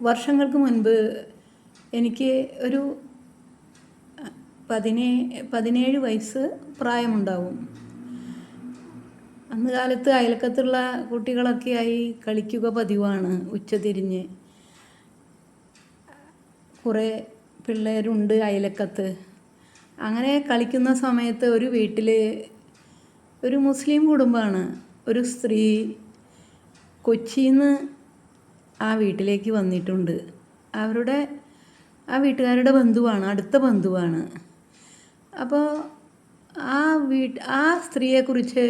വർഷങ്ങൾക്ക് മുൻപ് എനിക്ക് ഒരു പതിനേ പതിനേഴ് വയസ്സ് പ്രായമുണ്ടാവും. അന്ന് കാലത്ത് അയൽക്കത്തുള്ള കുട്ടികളൊക്കെയായി കളിക്കുക പതിവാണ് ഉച്ചതിരിഞ്ഞ്. കുറേ പിള്ളേരുണ്ട് അയലക്കത്ത് അങ്ങനെ കളിക്കുന്ന സമയത്ത് ഒരു വീട്ടിൽ ഒരു മുസ്ലിം കുടുംബമാണ് ഒരു സ്ത്രീ കൊച്ചിയിൽ നിന്ന് ആ വീട്ടിലേക്ക് വന്നിട്ടുണ്ട്. അവരുടെ ആ വീട്ടുകാരുടെ ബന്ധുവാണ് അടുത്ത ബന്ധുവാണ്. അപ്പോൾ ആ വീട്ട് ആ സ്ത്രീയെക്കുറിച്ച്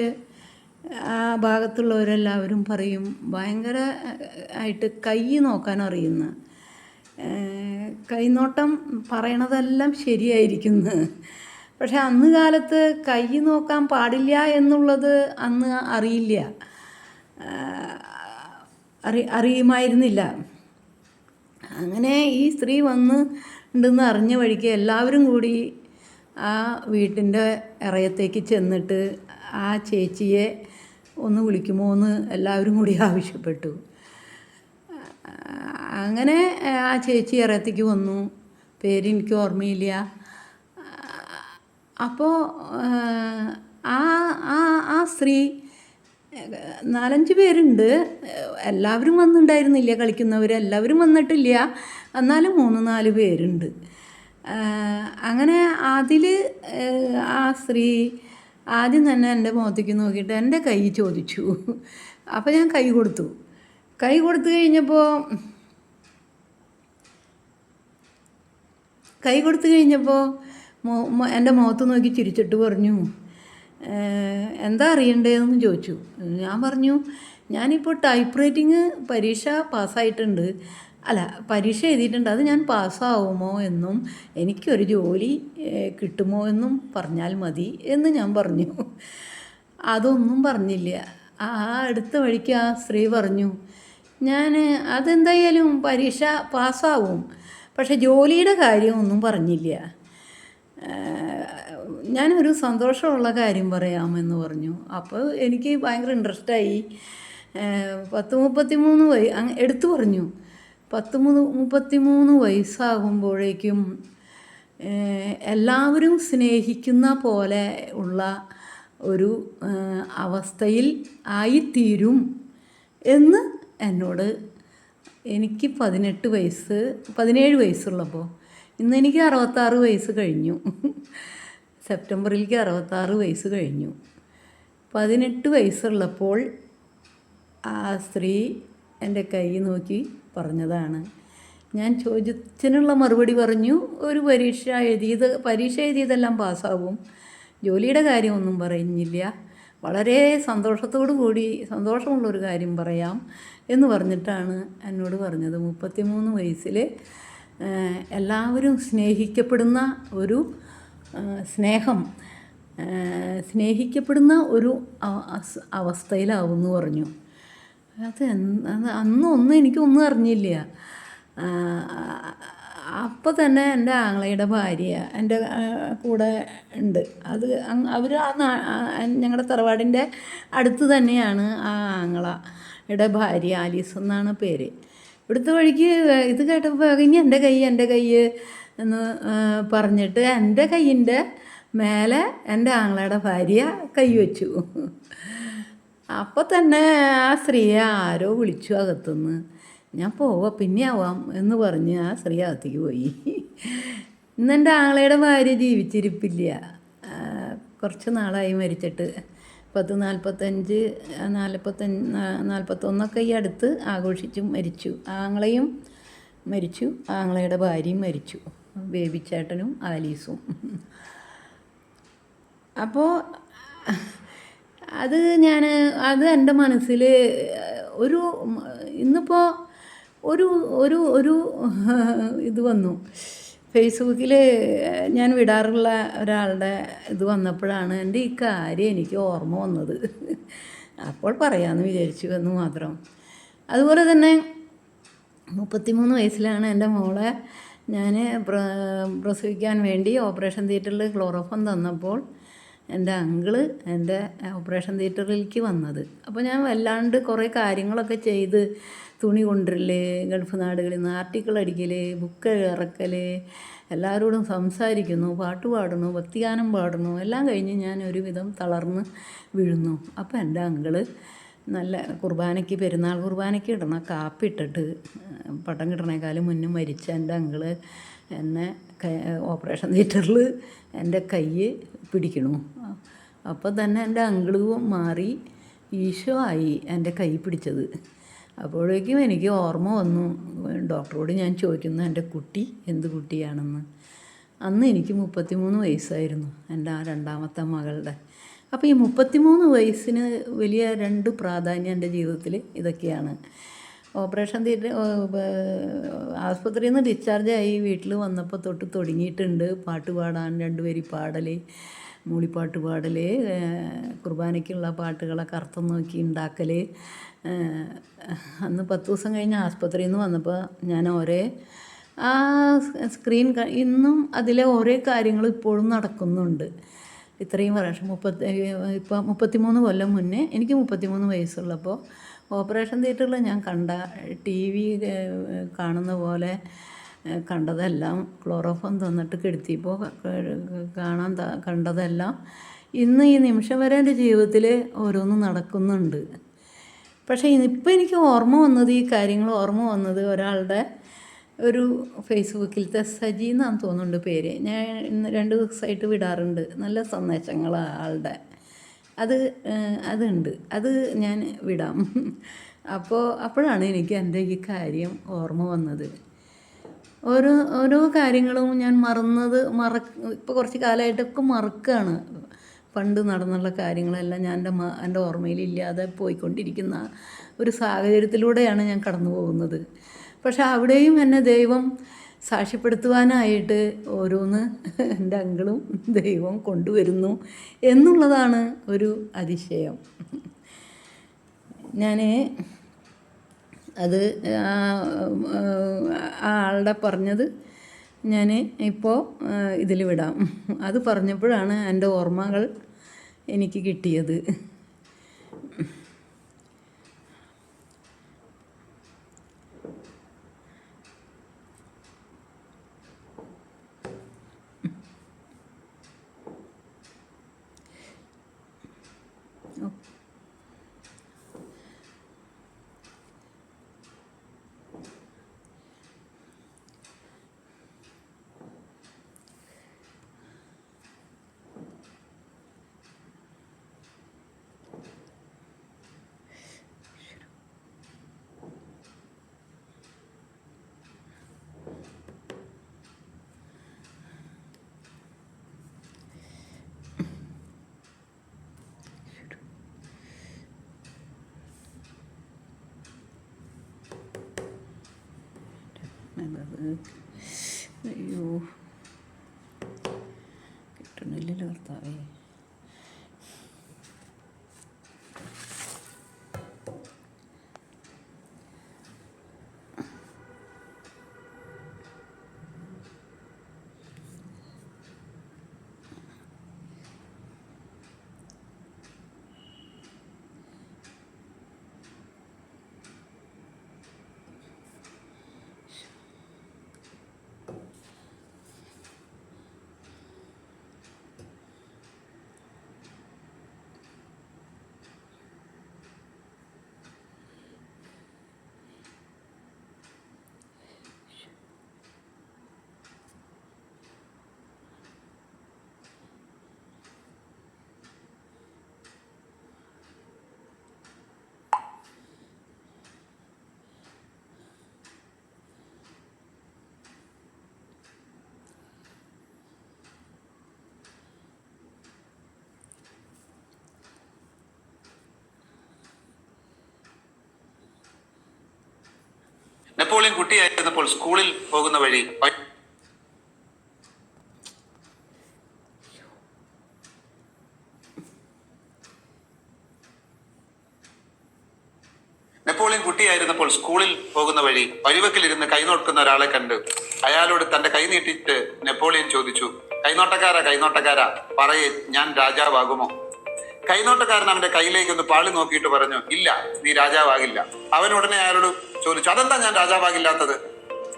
ആ ഭാഗത്തുള്ളവരെല്ലാവരും പറയും ഭയങ്കര ആയിട്ട് കൈ നോക്കാൻ അറിയുന്ന കൈനോട്ടം പറയണതെല്ലാം ശരിയായിരിക്കുന്നു പക്ഷേ അന്ന് കാലത്ത് കൈ നോക്കാൻ പാടില്ല എന്നുള്ളത് അന്ന് അറിയില്ല. അറി അറിയുമായിരുന്നില്ല. അങ്ങനെ ഈ സ്ത്രീ വന്ന് ഉണ്ടെന്ന് അറിഞ്ഞ വഴിക്ക് എല്ലാവരും കൂടി ആ വീട്ടിന്റെ ഇറയത്തേക്ക് ചെന്നിട്ട് ആ ചേച്ചിയെ ഒന്ന് വിളിക്കുമോ എന്ന് എല്ലാവരും കൂടി ആവശ്യപ്പെട്ടു. അങ്ങനെ ആ ചേച്ചി ഇറയത്തേക്ക് വന്നു. പേര് എനിക്ക് ഓർമ്മയില്ല. അപ്പോൾ ആ ആ ആ സ്ത്രീ നാലഞ്ച് പേരുണ്ട്. എല്ലാവരും വന്നിട്ടുണ്ടായിരുന്നില്ല കളിക്കുന്നവർ എല്ലാവരും വന്നിട്ടില്ല. എന്നാലും മൂന്ന് നാല് പേരുണ്ട്. അങ്ങനെ അതിൽ ആ സ്ത്രീ ആദ്യം തന്നെ എന്റെ മുഖത്തേക്ക് നോക്കിയിട്ട് എന്റെ കൈ ചോദിച്ചു. അപ്പോൾ ഞാൻ കൈ കൊടുത്തു. കൈ കൊടുത്തു കഴിഞ്ഞപ്പോൾ കൈ കൊടുത്തു കഴിഞ്ഞപ്പോൾ എന്റെ മുഖത്ത് നോക്കി ചിരിച്ചിട്ട് പറഞ്ഞു. എന്താ അറിയണ്ടതെന്ന് ചോദിച്ചു. ഞാൻ പറഞ്ഞു ഞാനിപ്പോൾ ടൈപ്പ് റൈറ്റിംഗ് പരീക്ഷ പാസ്സായിട്ടുണ്ട്. അല്ല പരീക്ഷ എഴുതിയിട്ടുണ്ട്. അത് ഞാൻ പാസ്സാവുമോ എന്നും എനിക്കൊരു ജോലി കിട്ടുമോ എന്നും പറഞ്ഞാൽ മതി എന്ന് ഞാൻ പറഞ്ഞു. അതൊന്നും പറഞ്ഞില്ല. ആ അടുത്ത വഴിക്ക് ആ സ്ത്രീ പറഞ്ഞു ഞാൻ അതെന്തായാലും പരീക്ഷ പാസ്സാവും. പക്ഷെ ജോലിയുടെ കാര്യമൊന്നും പറഞ്ഞില്ല. ഞാനൊരു സന്തോഷമുള്ള കാര്യം പറയാമെന്ന് പറഞ്ഞു. അപ്പോൾ എനിക്ക് ഭയങ്കര ഇൻട്രസ്റ്റായി. പത്ത് മുപ്പത്തി മൂന്ന് വയ എടുത്തു പറഞ്ഞു. പത്ത് മുപ്പത്തി മൂന്ന് വയസ്സാകുമ്പോഴേക്കും എല്ലാവരും സ്നേഹിക്കുന്ന പോലെ ഉള്ള ഒരു അവസ്ഥയിൽ ആയിത്തീരും എന്ന് എന്നോട് എനിക്ക് പതിനെട്ട് വയസ്സ് പതിനേഴ് വയസ്സുള്ളപ്പോൾ. ഇന്ന് എനിക്ക് അറുപത്താറ് വയസ്സ് കഴിഞ്ഞു. സെപ്റ്റംബറിലേക്ക് അറുപത്താറ് വയസ്സ് കഴിഞ്ഞു. പതിനെട്ട് വയസ്സുള്ളപ്പോൾ ആ സ്ത്രീ എന്റെ കൈ നോക്കി പറഞ്ഞതാണ്. ഞാൻ ചോദിച്ചതിനുള്ള മറുപടി പറഞ്ഞു ഒരു പരീക്ഷ എഴുതിയത് പരീക്ഷ എഴുതിയതെല്ലാം പാസ്സാവും. ജോലിയുടെ കാര്യമൊന്നും പറയുന്നില്ല. വളരെ സന്തോഷത്തോടു കൂടി സന്തോഷമുള്ളൊരു കാര്യം പറയാം എന്ന് പറഞ്ഞിട്ടാണ് എന്നോട് പറഞ്ഞത്. മുപ്പത്തിമൂന്ന് വയസ്സിൽ എല്ലാവരും സ്നേഹിക്കപ്പെടുന്ന ഒരു സ്നേഹം സ്നേഹിക്കപ്പെടുന്ന ഒരു അവസ്ഥയിലാവുമെന്ന് പറഞ്ഞു. അത് അന്നൊന്നും എനിക്കൊന്നും അറിഞ്ഞില്ല. അപ്പോൾ തന്നെ എന്റെ ആങ്ങളയുടെ ഭാര്യ എന്റെ കൂടെ ഉണ്ട്. അത് അവർ ആ ഞങ്ങളുടെ തറവാടിന്റെ അടുത്ത് തന്നെയാണ് ആ ആങ്ങളയുടെ ഭാര്യ ആലീസ് എന്നാണ് പേര്. ഇവിടുത്തെ വഴിക്ക് ഇത് കേട്ടപ്പോൾ ഇനി എന്റെ കൈ എന്റെ കൈ എന്ന് പറഞ്ഞിട്ട് എന്റെ കയ്യിന്റെ മേലെ എന്റെ ആങ്ങളയുടെ ഭാര്യ കൈ വെച്ചു. അപ്പോൾ തന്നെ ആ സ്ത്രീയെ ആരോ വിളിച്ചു അകത്തുനിന്ന്. ഞാൻ പോവാം പിന്നെ ആവാം എന്ന് പറഞ്ഞ് ആ സ്ത്രീ അകത്തേക്ക് പോയി. ഇന്ന് എന്റെ ആങ്ങളയുടെ ഭാര്യ ജീവിച്ചിരിപ്പില്ല. കുറച്ച് നാളായി മരിച്ചിട്ട്. പത്ത് നാൽപ്പത്തഞ്ച് നാൽപ്പത്തഞ്ച് നാൽപ്പത്തൊന്നൊക്കെ ഈ അടുത്ത് ആഘോഷിച്ചു മരിച്ചു. ആങ്ങളയും മരിച്ചു ആങ്ങളയുടെ ഭാര്യയും മരിച്ചു. ബേബിച്ചേട്ടനും ആലീസും. അപ്പോൾ അത് ഞാൻ അത് എന്റെ മനസ്സിൽ ഒരു ഇന്നിപ്പോൾ ഒരു ഒരു ഒരു ഇത് വന്നു. ഫേസ്ബുക്കിൽ ഞാൻ വിടാറുള്ള ഒരാളുടെ ഇത് വന്നപ്പോഴാണ് എന്റെ ഈ കാര്യം എനിക്ക് ഓർമ്മ വന്നത്. അപ്പോൾ പറയാമെന്ന് വിചാരിച്ചു എന്ന് മാത്രം. അതുപോലെ തന്നെ മുപ്പത്തിമൂന്ന് വയസ്സിലാണ് എന്റെ മോളെ ഞാൻ പ്രസവിക്കാൻ വേണ്ടി ഓപ്പറേഷൻ തിയേറ്ററിൽ ക്ലോറോഫോം തന്നപ്പോൾ എന്റെ അങ്കിൾ എന്റെ ഓപ്പറേഷൻ തിയേറ്ററിലേക്ക് വന്നത്. അപ്പോൾ ഞാൻ വല്ലാണ്ട് കുറേ കാര്യങ്ങളൊക്കെ ചെയ്ത് തുണി കൊണ്ടുവരൽ ഗൾഫ് നാടുകളിൽ നിന്ന് ആർട്ടിക്കിൾ അടിക്കൽ ബുക്ക് ഇറക്കൽ എല്ലാവരോടും സംസാരിക്കുന്നു പാട്ട് പാടുന്നു ഭക്തിഗാനം പാടുന്നു എല്ലാം കഴിഞ്ഞ് ഞാൻ ഒരുവിധം തളർന്ന് വീഴുന്നു. അപ്പോൾ എന്റെ അങ്കിൾ നല്ല കുർബാനയ്ക്ക് പെരുന്നാൾ കുർബാനയ്ക്ക് ഇടണ കാപ്പി ഇട്ടിട്ട് പട്ടം കിട്ടണേക്കാളും മുന്നേ മരിച്ച എന്റെ അങ്കിൾ എന്നെ ഓപ്പറേഷൻ തിയേറ്ററിൽ എന്റെ കൈ പിടിക്കണു. അപ്പോൾ തന്നെ എന്റെ അങ്കിളും മാറി ഈശോ ആയി എന്റെ കൈ പിടിച്ചത്. അപ്പോഴേക്കും എനിക്ക് ഓർമ്മ വന്നു ഡോക്ടറോട് ഞാൻ ചോദിക്കുന്നു എന്റെ കുട്ടി എന്ത് കുട്ടിയാണെന്ന്? അന്ന് എനിക്ക് മുപ്പത്തിമൂന്ന് വയസ്സായിരുന്നു എന്റെ ആ രണ്ടാമത്തെ മകളുടെ. അപ്പോൾ ഈ മുപ്പത്തിമൂന്ന് വയസ്സിന് വലിയ രണ്ട് പ്രാധാന്യം എന്റെ ജീവിതത്തിൽ ഇതൊക്കെയാണ്. ഓപ്പറേഷൻ തിയേറ്റർ ആസ്പത്രിയിൽ നിന്ന് ഡിസ്ചാർജ് ആയി വീട്ടിൽ വന്നപ്പോൾ തൊട്ട് തുടങ്ങിയിട്ടുണ്ട്. പാട്ട് പാടാൻ രണ്ട് വരി പാടൽ മൂളിപ്പാട്ട് പാടൽ കുർബാനയ്ക്കുള്ള പാട്ടുകളെ അർത്ഥം നോക്കി ഉണ്ടാക്കൽ അന്ന് പത്ത് ദിവസം കഴിഞ്ഞ് ആസ്പത്രിയിൽ നിന്ന് വന്നപ്പോൾ ഞാൻ ഒരേ ആ സ്ക്രീൻ ഇന്നും അതിലെ ഓരോ കാര്യങ്ങൾ ഇപ്പോഴും നടക്കുന്നുണ്ട്. ഇത്രയും വർഷം മുപ്പത്തി ഇപ്പം മുപ്പത്തിമൂന്ന് കൊല്ലം മുന്നേ എനിക്ക് മുപ്പത്തിമൂന്ന് വയസ്സുള്ളപ്പോൾ ഓപ്പറേഷൻ തിയേറ്ററിൽ ഞാൻ കണ്ട ടി വി കാണുന്ന പോലെ കണ്ടതെല്ലാം ക്ലോറോഫോം തന്നിട്ട് കെടുത്തിയപ്പോൾ കാണാൻ കണ്ടതെല്ലാം ഇന്ന് ഈ നിമിഷം വരെ എന്റെ ജീവിതത്തിൽ ഓരോന്നും നടക്കുന്നുണ്ട്. പക്ഷേ ഇപ്പം എനിക്ക് ഓർമ്മ വന്നത് ഈ കാര്യങ്ങൾ ഓർമ്മ വന്നത് ഒരാളുടെ ഒരു ഫേസ്ബുക്കിലത്തെ സജി എന്നാണ് തോന്നുന്നുണ്ട് പേര്. ഞാൻ ഇന്ന് രണ്ട് ദിവസമായിട്ട് വിടാറുണ്ട്. നല്ല സന്ദേശങ്ങളാണ് ആളുടെ. അത് അതുണ്ട്. അത് ഞാൻ വിടാം. അപ്പോൾ അപ്പോഴാണ് എനിക്ക് എന്റെ ഈ കാര്യം ഓർമ്മ വന്നത്. ഓരോ ഓരോ കാര്യങ്ങളും ഞാൻ മറന്നത് മറ ഇപ്പോൾ കുറച്ച് കാലമായിട്ടൊക്കെ മറക്കുകയാണ് പണ്ട് നടന്നുള്ള കാര്യങ്ങളെല്ലാം ഞാൻ എന്റെ എന്റെ ഓർമ്മയിലില്ലാതെ പോയിക്കൊണ്ടിരിക്കുന്ന ഒരു സാഹചര്യത്തിലൂടെയാണ് ഞാൻ കടന്നു പോകുന്നത് പക്ഷെ അവിടെയും എന്നെ ദൈവം സാക്ഷ്യപ്പെടുത്തുവാനായിട്ട് ഓരോന്ന് എന്റെ അങ്കിളും ദൈവം കൊണ്ടുവരുന്നു എന്നുള്ളതാണ് ഒരു അതിശയം. ഞാൻ അത് ആ ആളുടെ പറഞ്ഞത് ഞാൻ ഇപ്പോൾ ഇതിൽ വിടാം. അത് പറഞ്ഞപ്പോഴാണ് എന്റെ ഓർമ്മകൾ എനിക്ക് കിട്ടിയത്. അയ്യോ. കിട്ടണില്ലല്ലോ ഭർത്താവേ. നെപ്പോളിയൻ കുട്ടിയായിരുന്നപ്പോൾ സ്കൂളിൽ പോകുന്ന വഴി നെപ്പോളിയൻ കുട്ടിയായിരുന്നപ്പോൾ സ്കൂളിൽ പോകുന്ന വഴി വഴിവെക്കിലിരുന്ന് കൈനോട്ടുന്ന ഒരാളെ കണ്ടു. അയാളോട് തന്റെ കൈ നീട്ടിട്ട് നെപ്പോളിയൻ ചോദിച്ചു കൈനോട്ടക്കാരാ കൈനോട്ടക്കാരാ പറയേ ഞാൻ രാജാവാകുമോ? കൈനോട്ടക്കാരൻ അവന്റെ കയ്യിലേക്ക് ഒന്ന് പാളി നോക്കിയിട്ട് പറഞ്ഞു ഇല്ല നീ രാജാവാകില്ല. അവൻ ഉടനെ അയാളോട് ചോദിച്ചു അതെന്താ ഞാൻ രാജാവാകില്ലാത്തത്?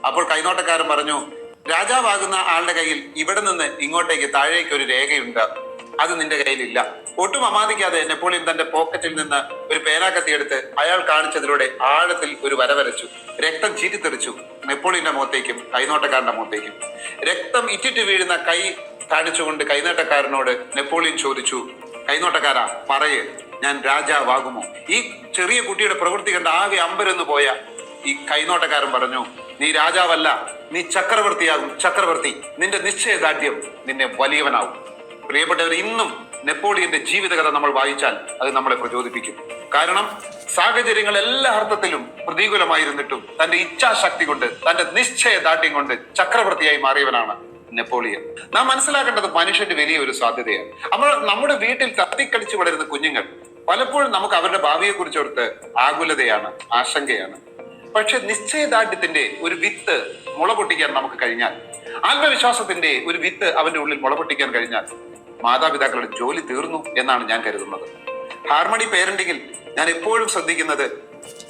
അപ്പോൾ കൈനോട്ടക്കാരൻ പറഞ്ഞു രാജാവാകുന്ന ആളുടെ കയ്യിൽ ഇവിടെ നിന്ന് ഇങ്ങോട്ടേക്ക് താഴേക്ക് ഒരു രേഖയുണ്ട്. അത് നിന്റെ കയ്യിലില്ല. ഒട്ടും അമാദിക്കാതെ നെപ്പോളിയൻ തന്റെ പോക്കറ്റിൽ നിന്ന് ഒരു പേനാക്കത്തി എടുത്ത് അയാൾ കാണിച്ചതിലൂടെ ആഴത്തിൽ ഒരു വരവരച്ചു രക്തം ചീറ്റിത്തെറിച്ചു. നെപ്പോളിയന്റെ മുഖത്തേക്കും കൈനോട്ടക്കാരന്റെ മുഖത്തേക്കും. രക്തം ഇറ്റിട്ട് വീഴുന്ന കൈ കാണിച്ചുകൊണ്ട് കൈനോട്ടക്കാരനോട് നെപ്പോളിയൻ ചോദിച്ചു കൈനോട്ടക്കാരാ പറയേ ഞാൻ രാജാവാകുമോ? ഈ ചെറിയ കുട്ടിയുടെ പ്രവൃത്തി കണ്ട് ആകെ അമ്പരന്ന് പോയ ഈ കൈനോട്ടക്കാരൻ പറഞ്ഞു നീ രാജാവല്ല നീ ചക്രവർത്തിയാകും ചക്രവർത്തി. നിന്റെ നിശ്ചയദാർഢ്യം നിന്നെ വലിയവനാവും പ്രിയപ്പെട്ടവർ ഇന്നും നെപ്പോളിയന്റെ ജീവിതകഥ നമ്മൾ വായിച്ചാൽ അത് നമ്മളെ പ്രചോദിപ്പിക്കും. കാരണം സാഹചര്യങ്ങൾ എല്ലാ അർത്ഥത്തിലും പ്രതികൂലമായിരുന്നിട്ടും തന്റെ ഇച്ഛാശക്തി കൊണ്ട് തന്റെ നിശ്ചയദാർഢ്യം കൊണ്ട് ചക്രവർത്തിയായി മാറിയവനാണ് നെപ്പോളിയൻ. നാം മനസ്സിലാക്കേണ്ടത് മനുഷ്യന്റെ വലിയ ഒരു സാധ്യതയാണ്. നമ്മൾ നമ്മുടെ വീട്ടിൽ തത്തിക്കളിച്ചു വളരുന്ന കുഞ്ഞുങ്ങൾ പലപ്പോഴും നമുക്ക് അവരുടെ ഭാവിയെ കുറിച്ചോർത്ത് ആകുലതയാണ് ആശങ്കയാണ്. പക്ഷെ നിശ്ചയദാർഢ്യത്തിന്റെ ഒരു വിത്ത് മുള പൊട്ടിക്കാൻ നമുക്ക് കഴിഞ്ഞാൽ ആത്മവിശ്വാസത്തിന്റെ ഒരു വിത്ത് അവന്റെ ഉള്ളിൽ മുള പൊട്ടിക്കാൻ കഴിഞ്ഞാൽ മാതാപിതാക്കളുടെ ജോലി തീർന്നു എന്നാണ് ഞാൻ കരുതുന്നത്. ഹാർമണി പേരന്റിങ്ങിൽ ഞാൻ എപ്പോഴും ശ്രദ്ധിക്കുന്നത്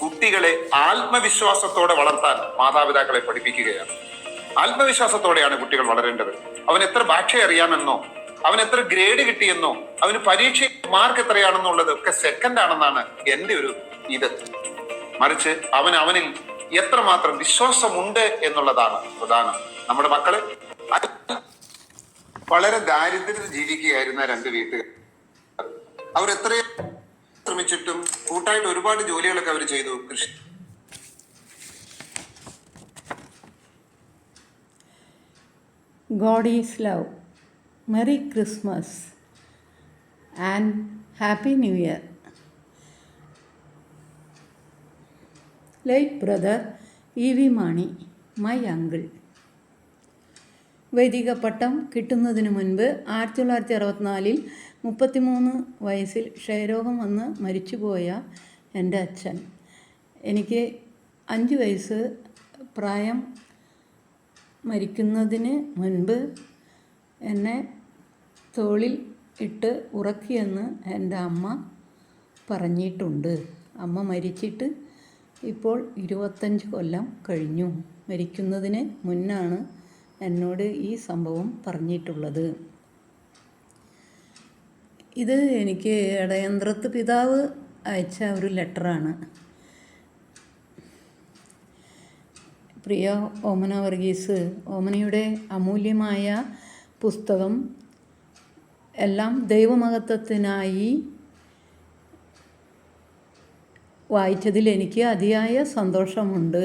കുട്ടികളെ ആത്മവിശ്വാസത്തോടെ വളർത്താൻ മാതാപിതാക്കളെ പഠിപ്പിക്കുകയാണ്. ആത്മവിശ്വാസത്തോടെയാണ് കുട്ടികൾ വളരേണ്ടത്. അവൻ എത്ര ഭാഷ അറിയാമെന്നോ അവൻ എത്ര ഗ്രേഡ് കിട്ടിയെന്നോ അവന് പരീക്ഷ മാർക്ക് എത്രയാണെന്നുള്ളത് ഒക്കെ സെക്കൻഡ് ആണെന്നാണ് എന്റെ ഒരു ഇത്. മറിച്ച് അവൻ അവനിൽ എത്രമാത്രം വിശ്വാസമുണ്ട് എന്നുള്ളതാണ് പ്രധാനം. നമ്മുടെ മക്കൾ വളരെ ദാരിദ്ര്യത്തിൽ ജീവിക്കുകയായിരുന്ന രണ്ട് വീട്ടുകാർ. അവർ എത്രയും ശ്രമിച്ചിട്ടും കൂട്ടായിട്ട് ഒരുപാട് ജോലികളൊക്കെ അവർ ചെയ്തു. കൃഷി God is love merry Christmas and happy new New Year. Brother E V Mani my uncle വൈദിക പട്ടം കിട്ടുന്നതിന് മുൻപ് ആയിരത്തി തൊള്ളായിരത്തി അറുപത്തിനാലിൽ മുപ്പത്തിമൂന്ന് വയസ്സിൽ ക്ഷയരോഗം വന്ന് മരിച്ചുപോയ എന്റെ അച്ഛൻ എനിക്ക് അഞ്ച് വയസ്സ് പ്രായം മരിക്കുന്നതിന് മുൻപ് എന്നെ തോളിൽ ഇട്ട് ഉറക്കിയെന്ന് എന്റെ അമ്മ പറഞ്ഞിട്ടുണ്ട് അമ്മ മരിച്ചിട്ട് ഇപ്പോൾ ഇരുപത്തഞ്ച് കൊല്ലം കഴിഞ്ഞു. മരിക്കുന്നതിന് മുന്നാണ് എന്നോട് ഈ സംഭവം പറഞ്ഞിട്ടുള്ളത്. ഇത് എനിക്ക് ഇടയന്ത്രത്ത് പിതാവ് അയച്ച ഒരു ലെറ്ററാണ്. പ്രിയ ഓമന വർഗീസ് ഓമനയുടെ അമൂല്യമായ പുസ്തകം എല്ലാം ദൈവമഹത്വത്തിനായി വായിച്ചതിൽ എനിക്ക് അതിയായ സന്തോഷമുണ്ട്.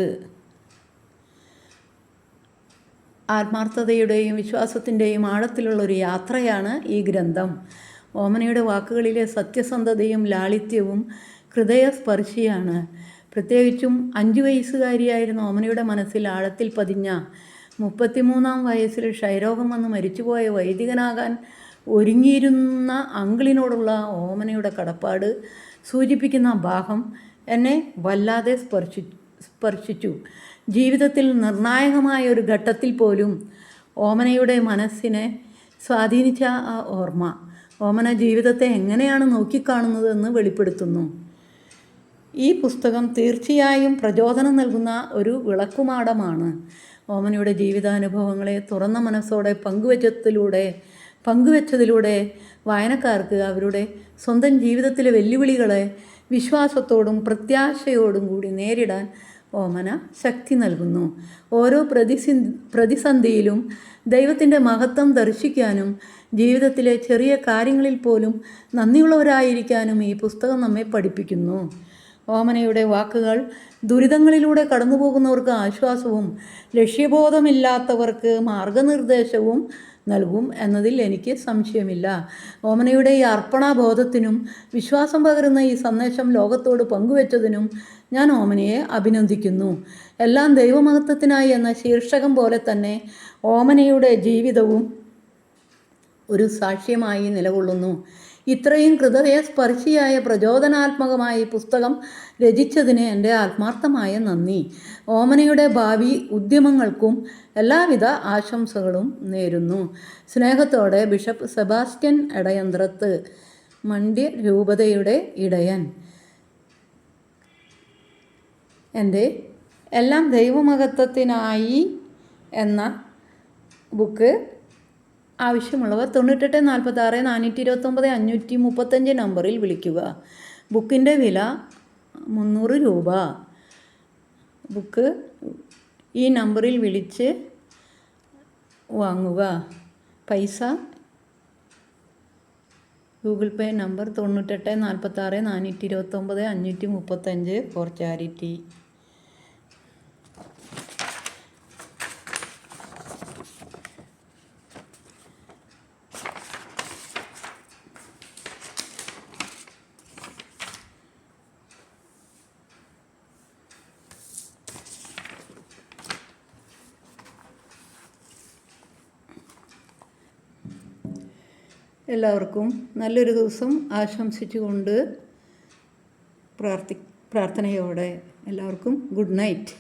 ആത്മാർത്ഥതയുടെയും വിശ്വാസത്തിന്റെയും ആഴത്തിലുള്ളൊരു യാത്രയാണ് ഈ ഗ്രന്ഥം. ഓമനയുടെ വാക്കുകളിലെ സത്യസന്ധതയും ലാളിത്യവും ഹൃദയസ്പർശിയാണ്. പ്രത്യേകിച്ചും അഞ്ചു വയസ്സുകാരിയായിരുന്ന ഓമനയുടെ മനസ്സിൽ ആഴത്തിൽ പതിഞ്ഞ മുപ്പത്തിമൂന്നാം വയസ്സിൽ ക്ഷയരോഗം വന്ന് മരിച്ചുപോയ വൈദികനാകാൻ ഒരുങ്ങിയിരുന്ന അങ്കിളിനോടുള്ള ഓമനയുടെ കടപ്പാട് സൂചിപ്പിക്കുന്ന ഭാഗം എന്നെ വല്ലാതെ സ്പർശി സ്പർശിച്ചു. ജീവിതത്തിൽ നിർണായകമായ ഒരു ഘട്ടത്തിൽ പോലും ഓമനയുടെ മനസ്സിനെ സ്വാധീനിച്ച ആ ഓർമ്മ ഓമന ജീവിതത്തെ എങ്ങനെയാണ് നോക്കിക്കാണുന്നതെന്ന് വെളിപ്പെടുത്തുന്നു. ഈ പുസ്തകം തീർച്ചയായും പ്രചോദനം നൽകുന്ന ഒരു വിളക്കുമാടമാണ്. ഓമനയുടെ ജീവിതാനുഭവങ്ങളെ തുറന്ന മനസ്സോടെ പങ്കുവച്ചതിലൂടെ പങ്കുവച്ചതിലൂടെ വായനക്കാർക്ക് അവരുടെ സ്വന്തം ജീവിതത്തിലെ വെല്ലുവിളികളെ വിശ്വാസത്തോടും പ്രത്യാശയോടും കൂടി നേരിടാൻ ഓമന ശക്തി നൽകുന്നു. ഓരോ പ്രതിസി പ്രതിസന്ധിയിലും ദൈവത്തിന്റെ മഹത്വം ദർശിക്കാനും ജീവിതത്തിലെ ചെറിയ കാര്യങ്ങളിൽ പോലും നന്ദിയുള്ളവരായിരിക്കാനും ഈ പുസ്തകം നമ്മെ പഠിപ്പിക്കുന്നു. ഓമനയുടെ വാക്കുകൾ ദുരിതങ്ങളിലൂടെ കടന്നുപോകുന്നവർക്ക് ആശ്വാസവും ലക്ഷ്യബോധമില്ലാത്തവർക്ക് മാർഗനിർദ്ദേശവും നൽകും എന്നതിൽ എനിക്ക് സംശയമില്ല. ഓമനയുടെ ഈ അർപ്പണാബോധത്തിനും വിശ്വാസം പകരുന്ന ഈ സന്ദേശം ലോകത്തോട് പങ്കുവച്ചതിനും ഞാൻ ഓമനയെ അഭിനന്ദിക്കുന്നു. എല്ലാം ദൈവമഹത്വത്തിനായി എന്ന ശീർഷകം പോലെ തന്നെ ഓമനയുടെ ജീവിതവും ഒരു സാക്ഷ്യമായി നിലകൊള്ളുന്നു. ഇത്രയും ഹൃദയസ്പർശിയായ പ്രചോദനാത്മകമായ ഈ പുസ്തകം രചിച്ചതിന് എന്റെ ആത്മാർത്ഥമായ നന്ദി. ഓമനയുടെ ഭാവി ഉദ്യമങ്ങൾക്കും എല്ലാവിധ ആശംസകളും നേരുന്നു. സ്നേഹത്തോടെ ബിഷപ്പ് സെബാസ്റ്റ്യൻ എടയന്ത്രത്ത് മണ്ഡ്യ രൂപതയുടെ ഇടയൻ. എന്റെ എല്ലാം ദൈവമഹത്വത്തിനായി എന്ന ബുക്ക് ആവശ്യമുള്ളവർ തൊണ്ണൂറ്റെട്ട് നാൽപ്പത്തി ആറ് നാനൂറ്റി ഇരുപത്തൊമ്പത് അഞ്ഞൂറ്റി മുപ്പത്തഞ്ച് നമ്പറിൽ വിളിക്കുക. ബുക്കിന്റെ വില മുന്നൂറ് രൂപ. ബുക്ക് ഈ നമ്പറിൽ വിളിച്ച് വാങ്ങുക. പൈസ ഗൂഗിൾ പേ നമ്പർ തൊണ്ണൂറ്റെട്ട് നാൽപ്പത്താറ് നാനൂറ്റി ഇരുപത്തൊമ്പത് അഞ്ഞൂറ്റി മുപ്പത്തഞ്ച് ഫോർ ചാരിറ്റി. എല്ലാവർക്കും നല്ലൊരു ദിവസം ആശംസിച്ചുകൊണ്ട് പ്രാർത്ഥി പ്രാർത്ഥനയോടെ എല്ലാവർക്കും ഗുഡ് നൈറ്റ്.